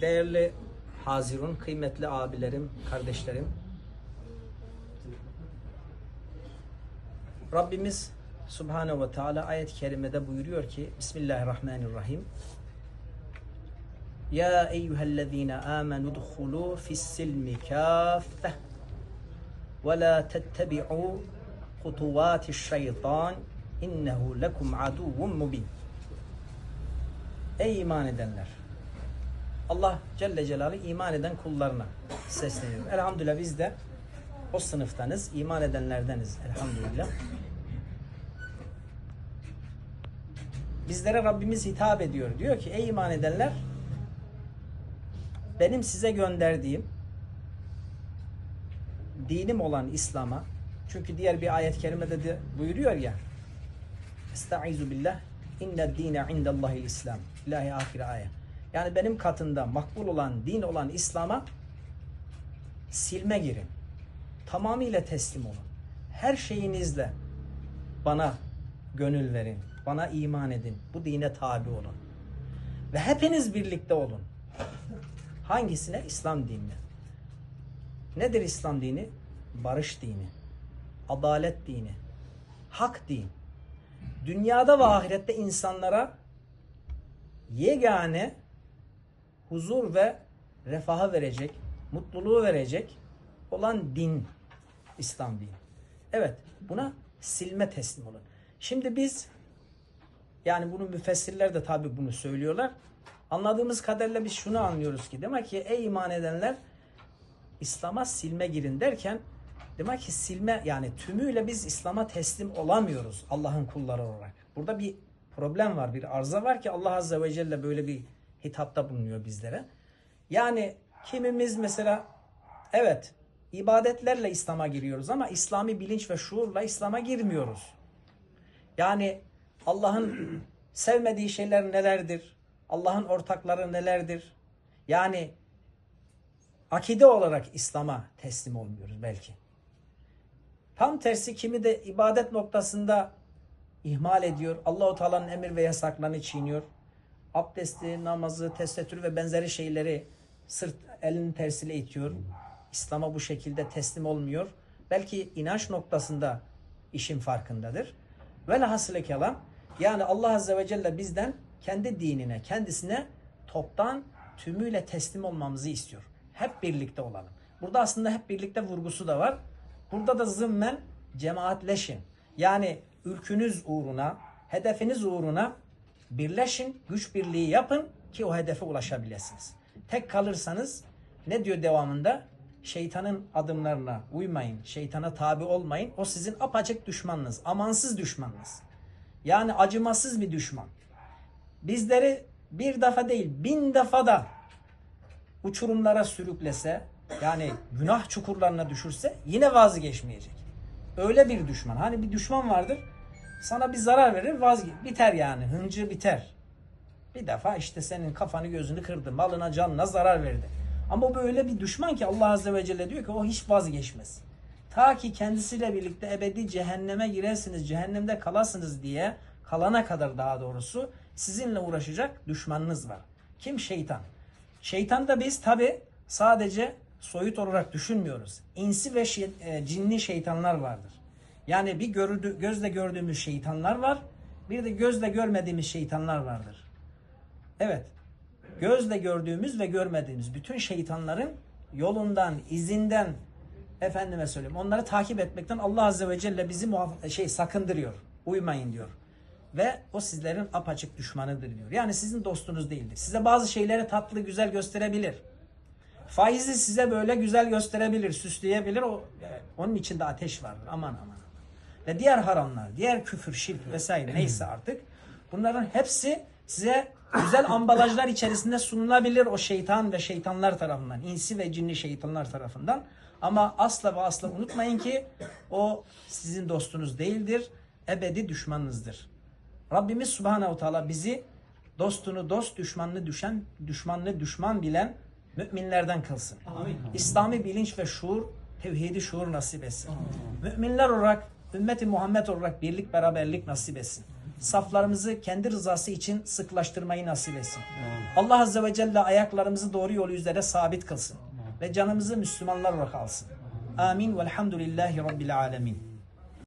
Değerli Hazirun, kıymetli abilerim, kardeşlerim. Rabbimiz Subhanahu ve Teala ayet-i kerimede buyuruyor ki Bismillahirrahmanirrahim. Ya eyyühellezine amenu dukhulu fissilmi kâffeh ve la tettebi'u hutuvâtiş şeytan innehu lekum aduvun mubin. Ey iman edenler! Allah Celle Celaluhu iman eden kullarına sesleniyor. Elhamdülillah biz de o sınıftanız, iman edenlerdeniz elhamdülillah. Bizlere Rabbimiz hitap ediyor. Diyor ki ey iman edenler benim size gönderdiğim dinim olan İslam'a çünkü diğer bir ayet-i kerimede de buyuruyor ya Estaizu billah inne dine indallahil İslam. İlahi ahir ayet. Yani benim katında makbul olan, din olan İslam'a silme girin. Tamamıyla teslim olun. Her şeyinizle bana gönül verin. Bana iman edin. Bu dine tabi olun. Ve hepiniz birlikte olun. Hangisine? İslam dinine. Nedir İslam dini? Barış dini. Adalet dini. Hak din. Dünyada ve ahirette insanlara yegane huzur ve refahı verecek, mutluluğu verecek olan din İslam dini. Evet, buna silme teslim olun. Şimdi biz yani bunu müfessirler de tabi bunu söylüyorlar. Anladığımız kadarıyla biz şunu anlıyoruz ki demek ki ey iman edenler İslam'a silme girin derken demek ki silme yani tümüyle biz İslam'a teslim olamıyoruz Allah'ın kulları olarak. Burada bir problem var, bir arıza var ki Allah Azze ve Celle böyle bir hitapta bulunuyor bizlere. Yani kimimiz mesela evet ibadetlerle İslam'a giriyoruz ama İslami bilinç ve şuurla İslam'a girmiyoruz. Yani Allah'ın sevmediği şeyler nelerdir? Allah'ın ortakları nelerdir? Yani akide olarak İslam'a teslim olmuyoruz belki. Tam tersi kimi de ibadet noktasında ihmal ediyor. Allahu Teala'nın emir ve yasaklarını çiğniyor. Abdesti, namazı, tesettür ve benzeri şeyleri sırt elinin tersiyle itiyor. İslam'a bu şekilde teslim olmuyor. Belki inanç noktasında işin farkındadır. Velhasılı kelam yani Allah Azze ve Celle bizden kendi dinine, kendisine toptan tümüyle teslim olmamızı istiyor. Hep birlikte olalım. Burada aslında hep birlikte vurgusu da var. Burada da zımmen cemaatleşin. Yani ülkünüz uğruna, hedefiniz uğruna birleşin, güç birliği yapın ki o hedefe ulaşabilirsiniz. Tek kalırsanız ne diyor devamında? Şeytanın adımlarına uymayın, şeytana tabi olmayın. O sizin apaçık düşmanınız, amansız düşmanınız. Yani acımasız bir düşman. Bizleri bir defa değil bin defa da uçurumlara sürüklese yani günah çukurlarına düşürse yine vazgeçmeyecek. Öyle bir düşman. Hani bir düşman vardır sana bir zarar verir vazge biter yani hıncı biter. Bir defa işte senin kafanı gözünü kırdı malına canına zarar verdi. Ama böyle bir düşman ki Allah Azze ve Celle diyor ki o hiç vazgeçmez. Ta ki kendisiyle birlikte ebedi cehenneme girersiniz, cehennemde kalasınız diye kalana kadar daha doğrusu sizinle uğraşacak düşmanınız var. Kim? Şeytan. Şeytan da biz tabi sadece soyut olarak düşünmüyoruz. İnsi ve şey, e, cinli şeytanlar vardır. Yani bir gördü, gözle gördüğümüz şeytanlar var. Bir de gözle görmediğimiz şeytanlar vardır. Evet. Gözle gördüğümüz ve görmediğimiz bütün şeytanların yolundan, izinden efendime söyleyeyim onları takip etmekten Allah Azze ve Celle bizi şey sakındırıyor. Uymayın diyor. Ve o sizlerin apaçık düşmanıdır diyor. Yani sizin dostunuz değildir. Size bazı şeyleri tatlı güzel gösterebilir. Faizi size böyle güzel gösterebilir, süsleyebilir. O, onun içinde ateş vardır. Aman aman. Ve diğer haramlar, diğer küfür, şirk vesaire neyse artık. Bunların hepsi size güzel ambalajlar içerisinde sunulabilir o şeytan ve şeytanlar tarafından. insi ve cinli şeytanlar tarafından. Ama asla ve asla unutmayın ki o sizin dostunuz değildir. Ebedi düşmanınızdır. Rabbimiz Subhanahu Teala bizi dostunu dost, düşmanını düşen, düşmanını düşman bilen müminlerden kılsın. Amin. İslami bilinç ve şuur, tevhidi şuur nasip etsin. Müminler olarak, ümmeti Muhammed olarak birlik beraberlik nasip etsin. saflarımızı kendi rızası için sıklaştırmayı nasip etsin. Allah Azze ve Celle ayaklarımızı doğru yolu üzere sabit kılsın. Ve canımızı Müslümanlar olarak alsın. Amin. Velhamdülillahi Rabbil alemin.